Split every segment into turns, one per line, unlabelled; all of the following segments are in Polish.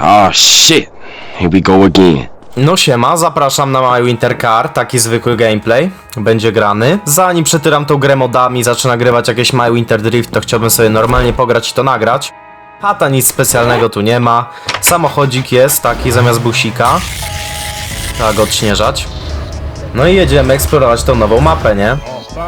Oh shit. Here we go again.
No siema, zapraszam na My Winter Car, taki zwykły gameplay, będzie grany. Zanim przetyram tą grę modami, zacznę nagrywać jakieś My Winter Drift, to chciałbym sobie normalnie pograć i to nagrać. Chata nic specjalnego tu nie ma, samochodzik jest taki zamiast busika. Trzeba go odśnieżać. No i jedziemy eksplorować tą nową mapę, nie?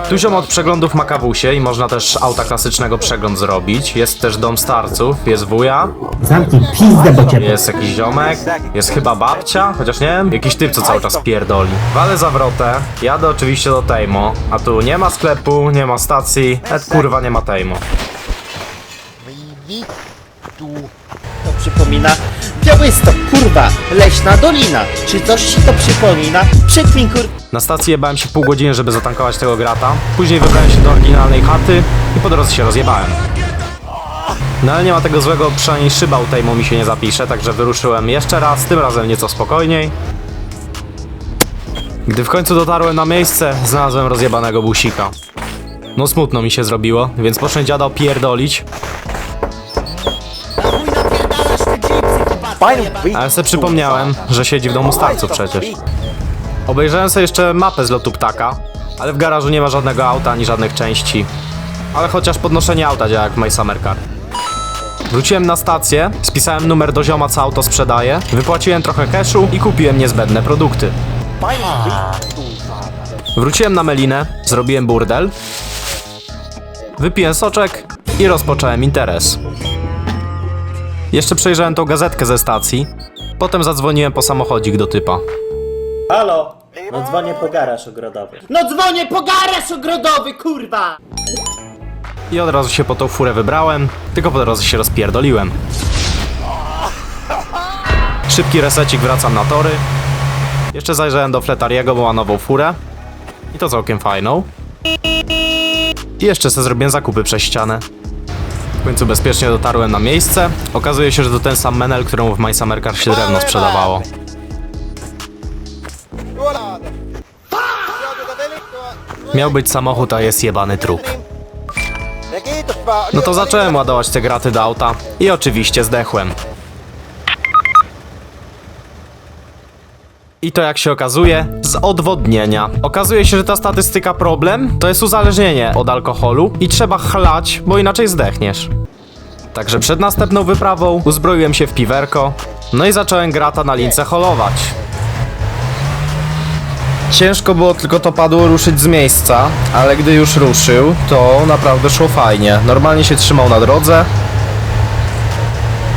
Tu ziom od przeglądów ma kawusie i można też auta klasycznego przegląd zrobić. Jest też dom starców, jest wuja,
Zamknij pizdę, bo cię
jest jakiś ziomek, jest chyba babcia, chociaż nie wiem, jakiś typ, co cały czas pierdoli. Walę zawrotę, jadę oczywiście do Tejmo, a tu nie ma sklepu, nie ma stacji, nawet kurwa nie ma Tejmo.
To przypomina Białystok, kurwa, leśna dolina. Czy coś ci to przypomina? Przykmin kur...
Na stacji jebałem się pół godziny, żeby zatankować tego grata, później wybrałem się do oryginalnej chaty i po drodze się rozjebałem. No ale nie ma tego złego, przynajmniej szyba u Tejmo mi się nie zapisze, także wyruszyłem jeszcze raz, tym razem nieco spokojniej. Gdy w końcu dotarłem na miejsce, znalazłem rozjebanego busika. No smutno mi się zrobiło, więc poszedłem dziada opierdolić, ale sobie przypomniałem, że siedzi w domu starców przecież. Obejrzałem sobie jeszcze mapę z lotu ptaka, ale w garażu nie ma żadnego auta ani żadnych części. Ale chociaż podnoszenie auta działa jak w My Summer Car. Wróciłem na stację, spisałem numer do zioma, co auto sprzedaje, wypłaciłem trochę cashu i kupiłem niezbędne produkty. Wróciłem na Melinę, zrobiłem burdel, wypiłem soczek i rozpocząłem interes. Jeszcze przejrzałem tą gazetkę ze stacji, potem zadzwoniłem po samochodzik do typa.
Halo? No dzwonię po garaż ogrodowy. No dzwonię po garaż ogrodowy, kurwa!
I od razu się po tą furę wybrałem, tylko po drodze się rozpierdoliłem. Szybki resecik, wracam na tory. Jeszcze zajrzałem do Fletariego, bo ma nową furę. I to całkiem fajną. I jeszcze sobie zrobiłem zakupy przez ścianę. W końcu bezpiecznie dotarłem na miejsce. Okazuje się, że to ten sam menel, któremu w My Summer Car się drewno sprzedawało. Miał być samochód, a jest jebany trup. No to zacząłem ładować te graty do auta i oczywiście zdechłem. I to jak się okazuje, z odwodnienia. Okazuje się, że ta statystyka problem to jest uzależnienie od alkoholu i trzeba chlać, bo inaczej zdechniesz. Także przed następną wyprawą uzbroiłem się w piwerko, no i zacząłem grata na lince holować. Ciężko było tylko to padło ruszyć z miejsca, ale gdy już ruszył, to naprawdę szło fajnie. Normalnie się trzymał na drodze.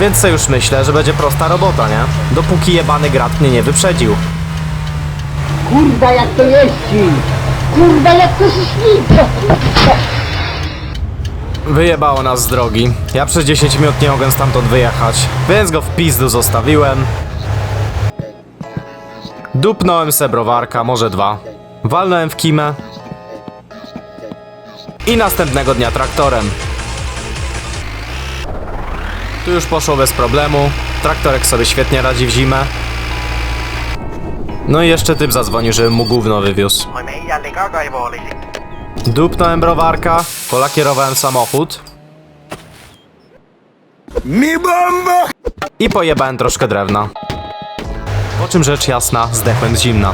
Więc sobie już myślę, że będzie prosta robota, nie? Dopóki jebany grat mnie nie wyprzedził.
Kurwa, jak to jeździ! Kurwa, jak to się śmieje!
Wyjebało nas z drogi. Ja przez 10 minut nie mogłem stamtąd wyjechać, więc go w pizdu zostawiłem. Dupnąłem se browarka, może dwa. Walnąłem w kimę. I następnego dnia traktorem. Tu już poszło bez problemu. Traktorek sobie świetnie radzi w zimę. No i jeszcze typ zadzwonił, żebym mu gówno wywiózł. Dupnąłem browarka, polakierowałem samochód. Mi bomba! I pojebałem troszkę drewna. Po czym rzecz jasna, zdechłem z zimna.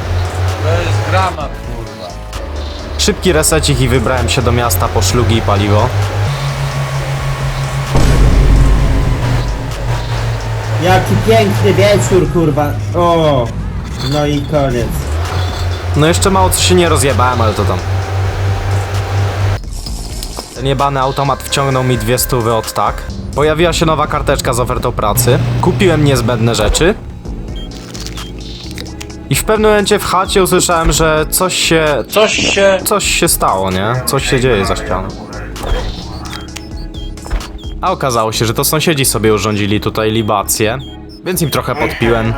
To jest dramat, kurwa.
Szybki resecik i wybrałem się do miasta po szlugi i paliwo.
Jaki piękny wieczór, kurwa. O, no i koniec.
No jeszcze mało co się nie rozjebałem, ale to tam. Ten jebany automat wciągnął mi dwie stówy od tak. Pojawiła się nowa karteczka z ofertą pracy. Kupiłem niezbędne rzeczy. I w pewnym momencie w chacie usłyszałem, że coś się...
Coś się...
Coś się stało, nie? Coś się dzieje za ścianą. A okazało się, że to sąsiedzi sobie urządzili tutaj libację, więc im trochę podpiłem.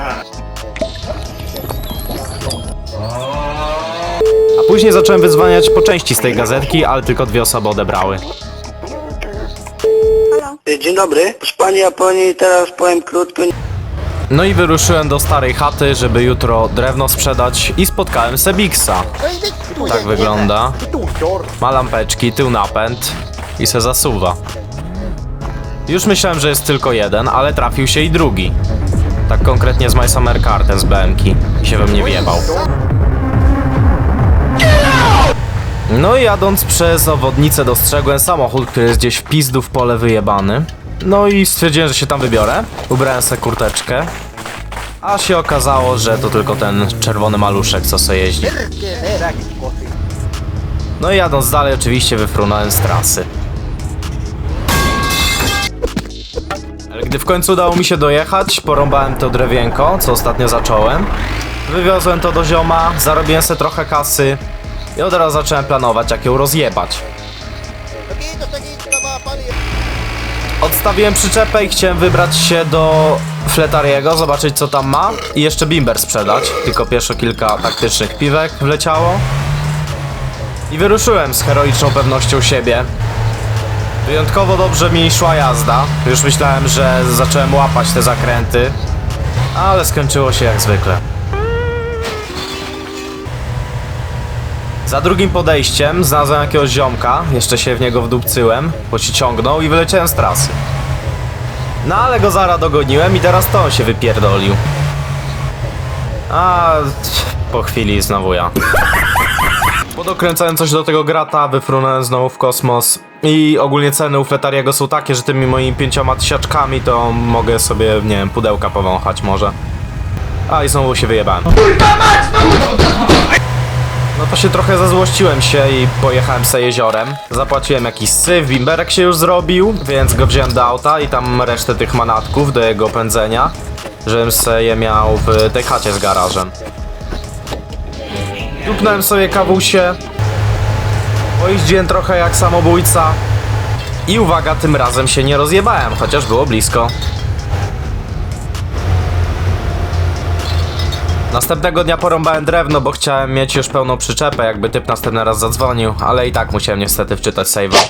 A później zacząłem wyzwaniać po części z tej gazetki, ale tylko dwie osoby odebrały.
Dzień dobry. Proszę pani, ja pani teraz powiem krótko.
No i wyruszyłem do starej chaty, żeby jutro drewno sprzedać i spotkałem Sebiksa. Tak wygląda. Ma lampeczki, tył napęd i se zasuwa. Już myślałem, że jest tylko jeden, ale trafił się i drugi. Tak konkretnie z My Summer Car, ten z BMki. Się we mnie wjebał. No i jadąc przez owodnicę dostrzegłem samochód, który jest gdzieś w pizdu w pole wyjebany. No i stwierdziłem, że się tam wybiorę. Ubrałem sobie kurteczkę. A się okazało, że to tylko ten czerwony maluszek, co sobie jeździ. No i jadąc dalej oczywiście wyfrunąłem z trasy. Gdy w końcu udało mi się dojechać, porąbałem to drewienko, co ostatnio zacząłem. Wywiozłem to do zioma, zarobiłem sobie trochę kasy i od razu zacząłem planować, jak ją rozjebać. Odstawiłem przyczepę i chciałem wybrać się do Fletariego, zobaczyć co tam ma i jeszcze bimber sprzedać. Tylko pierwsze kilka taktycznych piwek wleciało. I wyruszyłem z heroiczną pewnością siebie. Wyjątkowo dobrze mi szła jazda. Już myślałem, że zacząłem łapać te zakręty, ale skończyło się jak zwykle. Za drugim podejściem znalazłem jakiegoś ziomka, jeszcze się w niego wdupcyłem, bo się ciągnął i wyleciałem z trasy. No ale go zara dogoniłem i teraz to on się wypierdolił. A po chwili znowu ja. Podokręcałem coś do tego grata, wyfrunąłem znowu w kosmos i ogólnie ceny u Fletariego są takie, że tymi moimi pięcioma tysiaczkami to mogę sobie, nie wiem, pudełka powąchać może. A i znowu się wyjebałem. No to się trochę zazłościłem się i pojechałem se jeziorem. Zapłaciłem jakiś syf, bimberek się już zrobił, więc go wziąłem do auta i tam resztę tych manatków do jego pędzenia, żebym se je miał w tej chacie z garażem. Dupnąłem sobie kawusie, pojeździłem trochę jak samobójca i uwaga, tym razem się nie rozjebałem, chociaż było blisko. Następnego dnia porąbałem drewno, bo chciałem mieć już pełną przyczepę, jakby typ następny raz zadzwonił, ale i tak musiałem niestety wczytać save'a.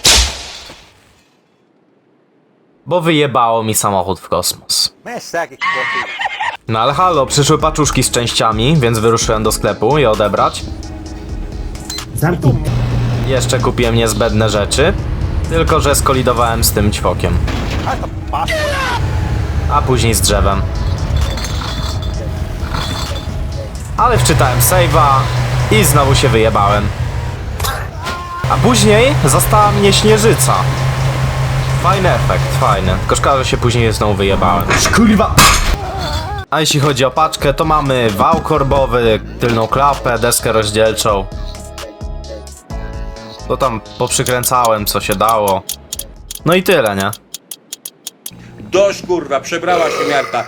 Bo wyjebało mi samochód w kosmos. No ale halo, przyszły paczuszki z częściami, więc wyruszyłem do sklepu je odebrać.
Zamknij.
Jeszcze kupiłem niezbędne rzeczy, tylko że skolidowałem z tym ćwokiem. A później z drzewem. Ale wczytałem save'a i znowu się wyjebałem. A później zastała mnie śnieżyca. Fajny efekt, fajny. Tylko szkoda, że się później znowu wyjebałem. Kurwa! A jeśli chodzi o paczkę, to mamy wał korbowy, tylną klapę, deskę rozdzielczą. To tam poprzykręcałem co się dało. No i tyle, nie?
Dość kurwa, przebrała się miarta.